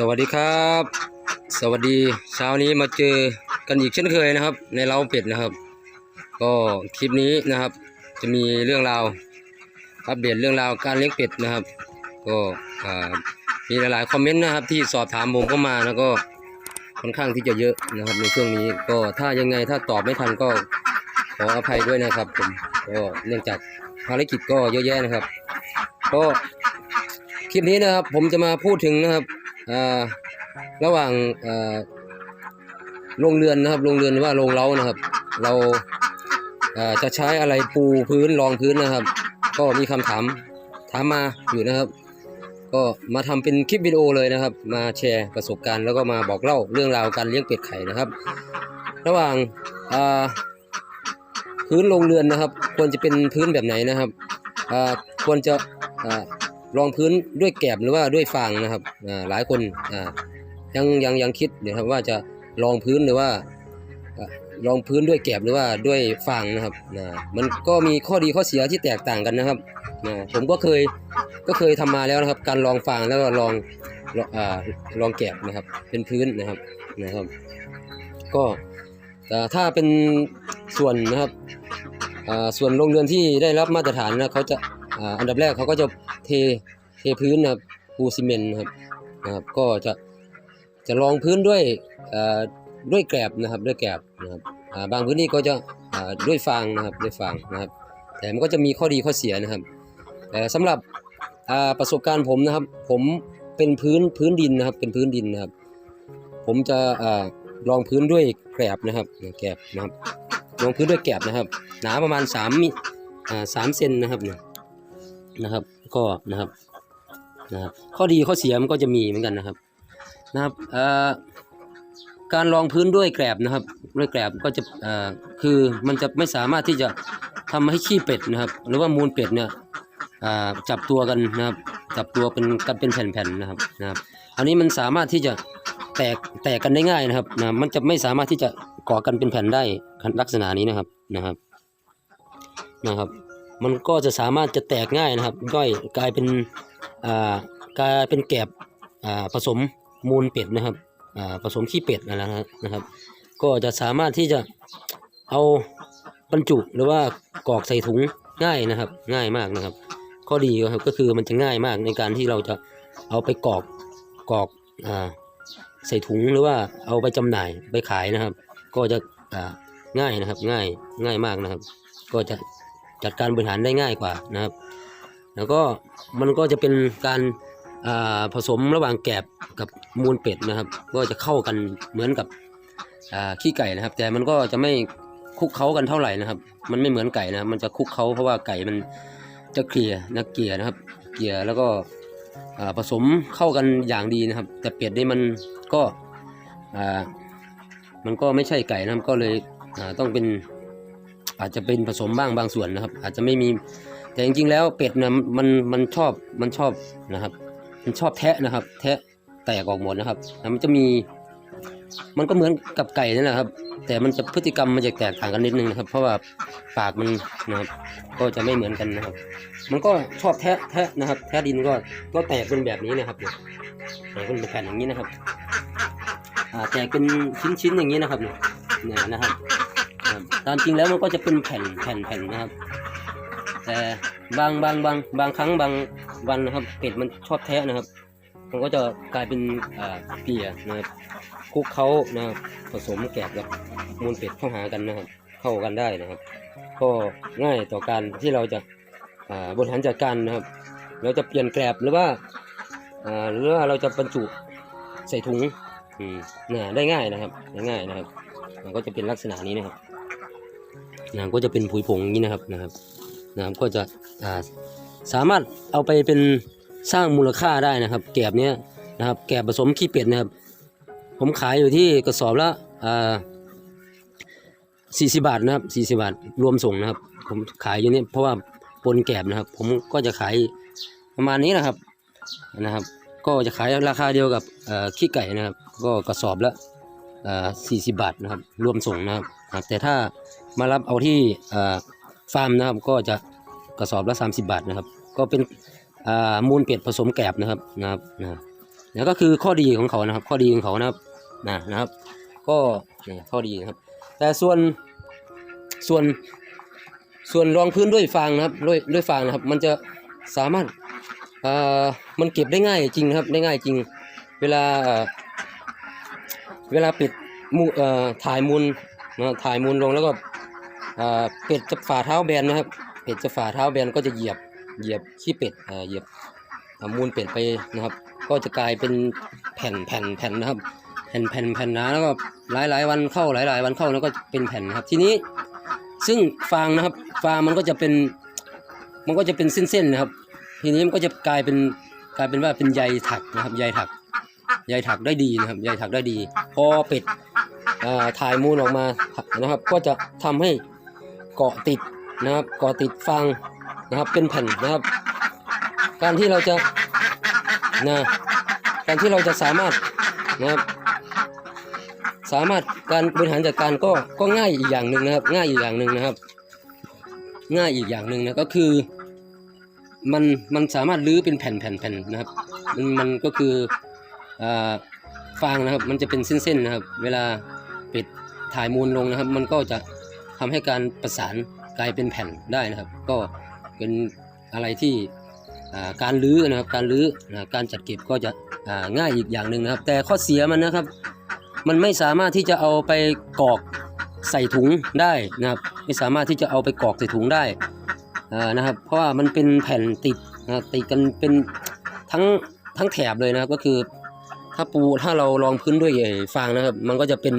สวัสดีครับ สวัสดีเช้านี้มาเจอกันอีกเช่นเคยนะครับ ในเล้าเป็ดนะครับ ก็คลิปนี้นะครับ จะมีเรื่องราวอัปเดตเรื่องราวการเลี้ยงเป็ดนะครับ ก็อ่ามีหลายๆคอมเมนต์นะครับ ที่สอบถามผมเข้ามาแล้วก็ค่อนข้างที่จะเยอะนะครับ ในช่วงนี้ก็ถ้ายังไงถ้าตอบไม่ทันก็ขออภัยด้วยนะครับผมก็เนื่องจากภารกิจก็เยอะแยะนะครับ ก็คลิปนี้นะครับผมจะมาพูดถึงนะครับ ระหว่างโรงเรือนนะครับโรงเรือนว่าโรงเล้านะครับ เราจะใช้อะไรปูพื้นรองพื้นนะครับ ก็มีคำถามถามมาอยู่นะครับ ก็มาทำเป็นคลิปวิดีโอเลยนะครับ มาแชร์ประสบการณ์แล้วก็มาบอกเล่าเรื่องราวการเลี้ยงเป็ดไข่นะครับ ระหว่างพื้นโรงเรือนนะครับ ควรจะเป็นพื้นแบบไหนนะครับควรจะ รองพื้นด้วยแกบหรือว่าด้วยฟางนะครับอ่าหลายคนอ่ายังยังยังคิดอยู่ครับว่าจะรองพื้นหรือว่ารองพื้นด้วยแกบหรือว่าด้วยฟางนะครับนะมันก็มีข้อดีข้อเสียที่แตกต่างกันนะครับนะผมก็เคยก็เคยทำมาแล้วนะครับ การรองฟางแล้วก็รองรองอ่ารองแกบนะครับ เป็นพื้นนะครับนะครับ ก็แต่ถ้าเป็นส่วนนะครับ ส่วนโรงเรือนที่ได้รับมาตรฐานนะเขาจะอันดับแรกเขาก็จะเทเทพื้นนะครับปูซีเมนต์นะครับนะครับก็จะจะรองพื้นด้วยด้วยแกลบนะครับด้วยแกลบนะครับบางพื้นที่ก็จะด้วยฟางนะครับด้วยฟางนะครับ แต่มันก็จะมีข้อดีข้อเสียนะครับ แต่สำหรับประสบการณ์ผมนะครับ ผมเป็นพื้นพื้นดินนะครับ เป็นพื้นดินนะครับ ผมจะรองพื้นด้วยแกลบนะครับแกลบนะครับ รองพื้นด้วยแกลบนะครับ หนาประมาณ3มิอ่าสามเซนนะครับเนี่ยนะครับ ก็นะครับนะครับ ข้อดีข้อเสียมันก็จะมีเหมือนกันนะครับนะครับเอ่อการรองพื้นด้วยแกลบนะครับ ด้วยแกลบก็จะเอ่อคือมันจะไม่สามารถที่จะทำให้ขี้เป็ดนะครับ หรือว่ามูลเป็ดเนี่ยจับตัวกันนะครับ จับตัวเป็นกันเป็นแผ่นๆนะครับนะครับ อันนี้มันสามารถที่จะ แตกแตกกันได้ง่ายนะครับนะมันจะไม่สามารถที่จะก่อกันเป็นแผ่นได้ลักษณะนี้นะครับนะครับนะครับ มันก็จะสามารถจะแตกง่ายนะครับย่อยกลายเป็นอ่ากลายเป็นแกบอ่าผสมมูลเป็ดนะครับอ่าผสมขี้เป็ดนะนะครับนะครับ ก็จะสามารถที่จะเอาบรรจุหรือว่ากอกใส่ถุงง่ายนะครับ ง่ายมากนะครับ ข้อดีก็ครับก็คือมันจะง่ายมากในการที่เราจะเอาไปกอกกอกอ่า ใส่ถุงหรือว่าเอาไปจำหน่ายไปขายนะครับ ก็จะง่ายนะครับง่ายง่ายมากนะครับ ก็จะจัดการบริหารได้ง่ายกว่านะครับ แล้วก็มันก็จะเป็นการาผสมระหว่างแกบกับมูลเป็ดนะครับ ก็จะเข้ากันเหมือนกับขี้ไก่นะครับ แต่มันก็จะไม่คุกเคล้ากันเท่าไหร่นะครับ มันไม่เหมือนไก่นะครับมันจะคุกเคล้าเพราะว่าไก่มันจะเกลี่ยนะเกลี่ยนะครับ เกลี่ยแล้วก็ ผสมเข้ากันอย่างดีนะครับ แต่เป็ดนี่มันก็มันก็ไม่ใช่ไก่นะครับก็เลยต้องเป็นอาจจะเป็นผสมบ้างบางส่วนนะครับ อาจจะไม่มีแต่จริงๆแล้วเป็ดนะมันมันชอบมันชอบนะครับ มันชอบแทะนะครับ แทะแตกออกหมดนะครับแล้วมันจะมี มันก็เหมือนกับไก่นั่นแหละครับ แต่มันจะพฤติกรรมมันจะแตกต่างกันนิดนึงนะครับ เพราะว่าปากมันนะครับก็จะไม่เหมือนกันนะครับ มันก็ชอบแทะแทะนะครับ แทะดินก็ก็แตกเป็นแบบนี้นะครับเนี่ยแตกเป็นแผ่นอย่างนี้นะครับอ่าแตกเป็นชิ้นๆอย่างนี้นะครับเนี่ยเนี่ยนะครับครับตามจริงแล้วมันก็จะเป็นแผ่นแผ่นแผ่นนะครับ แต่บางบางบางบางครั้งบางวันนะครับเป็ดมันชอบแทะนะครับ มันก็จะกลายเป็นเกลี่ยนะครับคลุกเขานะครับผสมแกบกับมูลเป็ดเข้าหากันนะครับ เข้ากันได้นะครับ ก็ง่ายต่อการที่เราจะบริหารจัดการนะครับ เราจะเปลี่ยนแกลบหรือว่าหรือว่าเราจะบรรจุใส่ถุงอืมนี่ยได้ง่ายนะครับได้ง่ายนะครับมันก็จะเป็นลักษณะนี้นะครับนะก็จะเป็นผุยผงนี้นะครับนะครับนะครับก็จะสามารถเอาไปเป็น สร้างมูลค่าได้นะครับ แกบเนี้ยนะครับ แกบผสมขี้เป็ดนะครับ ผมขายอยู่ที่กระสอบละอ่าสี่สิบาทนะครับสี่สิบาทรวมส่งนะครับ ผมขายอยู่นี่เพราะว่าปนแกบนะครับ ผมก็จะขายประมาณนี้นะครับนะครับ ก็จะขายราคาเดียวกับขี้ไก่นะครับ ก็กระสอบละสี่สิบบาทนะครับ รวมส่งนะครับ แต่ถ้ามารับเอาที่ฟาร์มนะครับ ก็จะกระสอบละ 30 บาทนะครับ ก็เป็น มูลเป็ดผสมแกบนะครับนะครับนะในเนี่ยก็คือข้อดีของเขานะครับ ข้อดีของเขานะครับนะนะครับ ก็ข้อดีนะครับ แต่ส่วนส่วนส่วนรองพื้นด้วยฟางนะครับด้วยด้วยฟางนะครับ มันจะสามารถอ่อมันเก็บได้ง่ายจริงครับได้ง่ายจริง เวลาเวลาปิดมูเอ่อถ่ายมูลนะถ่ายมูลลงแล้วก็เอ่อเป็ดจะฝ่าเท้าแบนนะครับเป็ดจะฝ่าเท้าแบนก็จะเหยียบ เหยียบขี้เป็ดเอ่อเหยียบมูลเป็ดไปนะครับ ก็จะกลายเป็นแผ่นแผ่นแผ่นนะครับ แผ่นแผ่นแผ่นหนาแล้วก็หลายหลายวันเข้าหลายหลายวันเข้าแล้วก็เป็นแผ่นนะครับ ทีนี้ ซึ่งฟางนะครับ ฟางมันก็จะเป็น มันก็จะเป็นเส้นๆนะครับ ทีนี้มันก็จะกลายเป็นกลายเป็นว่าเป็นใยถักนะครับใยถักใยถักได้ดีนะครับใยถักได้ดี พอเป็ดอ่อถ่ายมูลออกมานะครับ ก็จะทำให้เกาะติดนะครับเกาะติดฟาง นะครับเป็นแผ่นนะครับ การที่เราจะนะการที่เราจะสามารถนะครับ สามารถการบริหารจัดการก็ก็ง่ายอีกอย่างหนึ่งนะครับ ง่ายอีกอย่างหนึ่งนะครับ ง่ายอีกอย่างหนึ่งนะก็คือมันมันสามารถรื้อเป็นแผ่นแผ่นแผ่นนะครับมันมันก็คืออ่าฟางนะครับ มันจะเป็นเส้นๆนะครับ เวลาปิดถ่ายมูลลงนะครับ มันก็จะทำให้การประสานกลายเป็นแผ่นได้นะครับ ก็ เป็นอะไรที่การรื้อนะครับการรื้อการจัดเก็บก็จะง่ายอีกอย่างหนึ่งนะครับ แต่ข้อเสียมันนะครับ มันไม่สามารถที่จะเอาไปกรอกใส่ถุงได้นะครับไม่สามารถที่จะเอาไปกรอกใส่ถุงได้นะครับ เพราะว่ามันเป็นแผ่นติดนะติดกันเป็นทั้งทั้งแถบเลยนะครับก็คือถ้าปูถ้าเรารองพื้นด้วยฟางนะครับ มันก็จะเป็น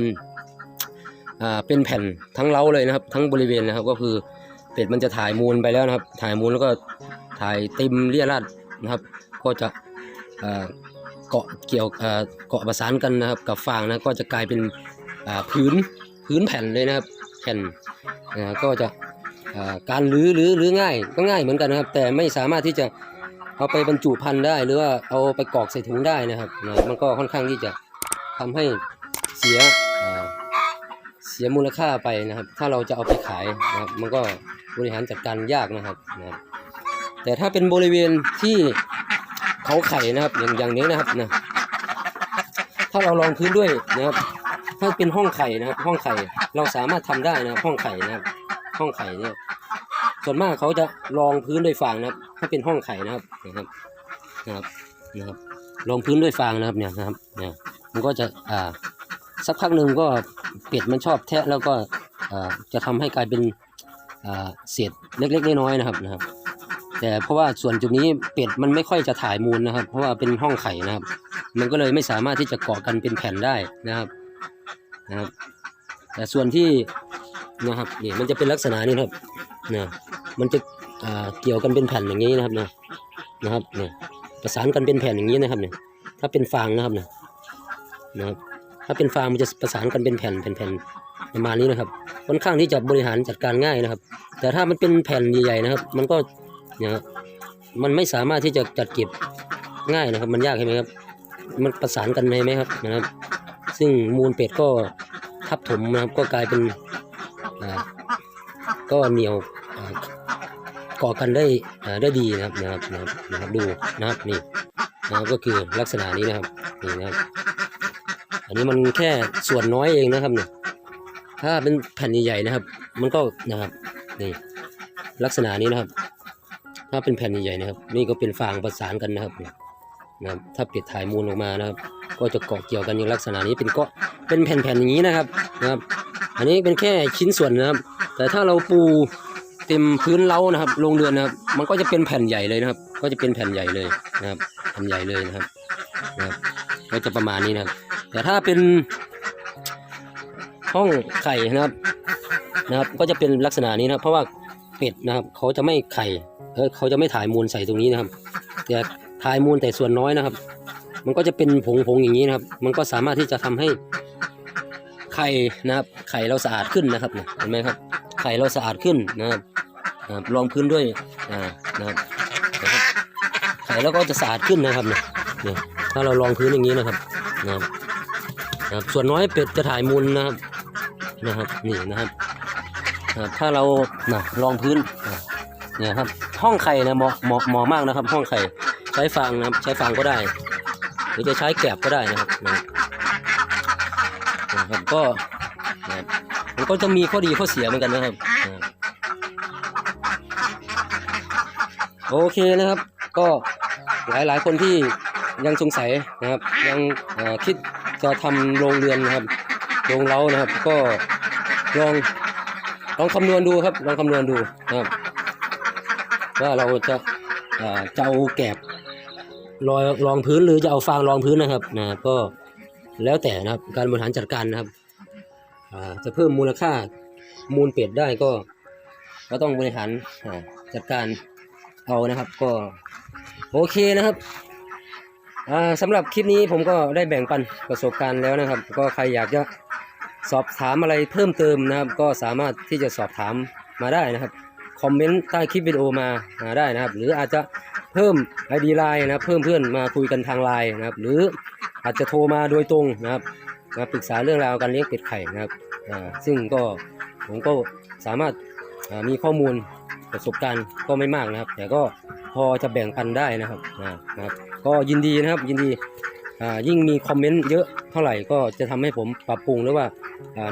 อ่าเป็นแผ่นทั้งเล้าเลยนะครับ ทั้งบริเวณนะครับก็คือ เป็ดมันจะถ่ายมูลไปแล้วนะครับ ถ่ายมูลแล้วก็ถ่ายต็มเรียราดนะครับ ก็จะเกาะเกี่ยวเกาะประสานกันนะครับกับฟางนะก็จะกลายเป็นพื้นพื้นแผ่นเลยนะครับ แผ่นก็จะการรื้อรื้อรื้อง่ายก็ง่ายเหมือนกันนะครับ แต่ไม่สามารถที่จะเอาไปบรรจุพันธุ์ได้ หรือว่าเอาไปกรอกใส่ถุงได้นะครับ มันก็ค่อนข้างที่จะทำให้เสีย สียมูลค่าไปนะครับ ถ้าเราจะเอาไปขายนะครับ มันก็บริหารจัดการยากนะครับนะครับ แต่ถ้าเป็นบริเวณที่เขาไข่นะครับ อย่างอย่างนี้นะครับนะถ้าเราลองพื้นด้วยนะครับ ถ้าเป็นห้องไข่นะครับห้องไข่เราสามารถทำได้นะครับห้องไข่นะครับ ห้องไข่เนี่ยส่วนมากเขาจะรองพื้นด้วยฟางนะครับ ถ้าเป็นห้องไข่นะครับนะครับนะครับนะครับรองพื้นด้วยฟางนะครับเนี่ยนะครับเนี่ยมันก็จะอ่า สักพักหนึ่งก็เป็ดมันชอบแทะแล้วก็จะทำให้กลายเป็นเศษเล็กๆน้อยๆนะครับนะครับ แต่เพราะว่าส่วนจุดนี้เป็ดมันไม่ค่อยจะถ่ายมูลนะครับ เพราะว่าเป็นห้องไข่นะครับ มันก็เลยไม่สามารถที่จะเกาะกันเป็นแผ่นได้นะครับนะครับ แต่ส่วนที่นะครับนี่มันจะเป็นลักษณะนี้ครับนะมันจะเกี่ยวกันเป็นแผ่นอย่างนี้นะครับนะนะครับเนี่ยประสานกันเป็นแผ่นอย่างนี้นะครับเนี่ยถ้าเป็นฟางนะครับเนี่ยนะครับ ถ้าเป็นฟางมันจะประสานกันเป็นแผ่นแผ่นแผ่นประมาณนี้นะครับค่อนข้างที่จะบริหารจัดการง่ายนะครับ แต่ถ้ามันเป็นแผ่นใหญ่ๆนะครับ มันก็เนี่ยครับมันไม่สามารถที่จะจัดเก็บง่ายนะครับ มันยากใช่ไหมครับ มันประสานกันไหมครับนะครับ ซึ่งมูลเป็ดก็ทับถมนะครับก็กลายเป็นก็เหนียวอ่าก่อกันได้ได้ดีนะครับนะครับนะครับนะครับดูนะครับนี่นะครับก็คือลักษณะนี้นะครับนี่นะครับ อันนี้มันแค่ส่วนน้อยเองนะครับเนี่ยถ้าเป็นแผ่นใหญ่ๆนะครับ มันก็นะครับนี่ลักษณะนี้นะครับ ถ้าเป็นแผ่นใหญ่ๆนะครับ นี่ก็เป็นฟางประสานกันนะครับนะครับถ้าเปิดถ่ายมูลออกมานะครับ ก็จะเกาะเกี่ยวกันอย่างลักษณะนี้เป็นเกาะเป็นแผ่นๆอย่างนี้นะครับนะครับ อันนี้เป็นแค่ชิ้นส่วนนะครับ แต่ถ้าเราปูเต็มพื้นเล้านะครับโรงเรือนนะครับ มันก็จะเป็นแผ่นใหญ่เลยนะครับ ก็จะเป็นแผ่นใหญ่เลยนะครับแผ่นใหญ่เลยนะครับนะครับ ก็จะประมาณนี้นะครับ แต่ถ้าเป็นห้องไข่นะครับนะครับ ก็จะเป็นลักษณะนี้นะเพราะว่าเป็ดนะครับ เขาจะไม่ไข่เขาจะไม่ถ่ายมูลใส่ตรงนี้นะครับแต่ถ่ายมูลแต่ส่วนน้อยนะครับ มันก็จะเป็นผงผงๆอย่างนี้นะครับ มันก็สามารถที่จะทำให้ไข่นะครับ ไข่เราสะอาดขึ้นนะครับเห็นไหมครับ ไข่เราสะอาดขึ้นนะครับรองพื้นด้วยอ่านะครับไข่เราก็จะสะอาดขึ้นนะครับเนี่ยถ้าเรารองพื้นอย่างนี้นะครับนะครับ ครับส่วนน้อยเป็ดจะถ่ายมูลนะครับนะครับนี่นะครับถ้าเรานะรองพื้นอะเนี่ยครับห้องไข่นะเหมาะเหมาะเหมาะมากนะครับ ห้องไข่ใช้ฟางนะครับใช้ฟางก็ได้ หรือจะใช้แกลบก็ได้นะครับนะครับก็นะมันก็จะมีข้อดีข้อเสียเหมือนกันนะครับนะโอเคนะครับ ก็หลายหลายคนที่ยังสงสัยนะครับ ยังคิด จะทำโรงเรือนนะครับโรงเล้านะครับ ก็ลองลองคำนวณดูครับ ลองคำนวณดูนะครับ ว่าเราจะเอ่อจะเอาแกบรอยรองพื้นหรือจะเอาฟางรองพื้นนะครับนะก็แล้วแต่นะครับการบริหารจัดการนะครับอ่าจะเพิ่มมูลค่ามูลเป็ดได้ก็ก็ต้องบริหารจัดการเอานะครับ ก็โอเคนะครับ สำหรับคลิปนี้ผมก็ได้แบ่งปันประสบการณ์แล้วนะครับ ก็ใครอยากจะสอบถามอะไรเพิ่มเติมนะครับ ก็สามารถที่จะสอบถามมาได้นะครับคอมเมนต์ใต้คลิปวิดีโอมาหาได้นะครับ หรืออาจจะเพิ่ม ID ไลน์นะครับ เพิ่มเพื่อนมาคุยกันทางไลน์นะครับ หรืออาจจะโทรมาโดยตรงนะครับมาปรึกษาเรื่องราวการเลี้ยงเป็ดไข่นะครับซึ่งก็ผมก็สามารถามีข้อมูลประสบการณ์ก็ไม่มากนะครับ แต่ก็ พอจะแบ่งปันได้นะครับนะครับ ก็ยินดีนะครับยินดียิ่งมีคอมเมนต์เยอะเท่าไหร่ก็จะทำให้ผมปรับปรุงหรือว่า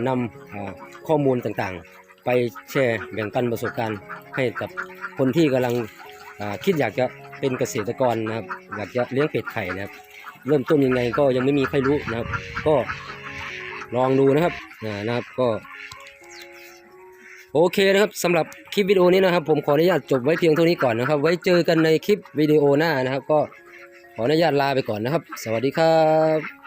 นำอ่าข้อมูลต่างๆ ไปแชร์แบ่งปันประสบการณ์ให้กับคนที่กำลังคิดอยากจะเป็นเกษตรกรนะครับอยากจะเลี้ยงเป็ดไข่นะครับ เริ่มต้นยังไงก็ยังไม่มีใครรู้นะครับ ก็ลองดูนะครับนะครับก็ โอเคนะครับสำหรับคลิปวิดีโอนี้นะครับ ผมขออนุญาตจบไว้เพียงเท่านี้ก่อนนะครับ ไว้เจอกันในคลิปวิดีโอหน้านะครับ ก็ขออนุญาตลาไปก่อนนะครับ สวัสดีครับ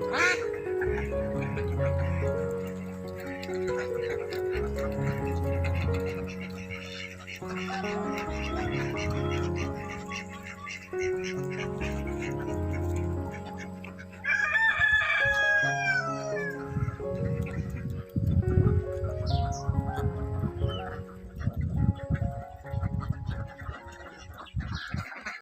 Quack.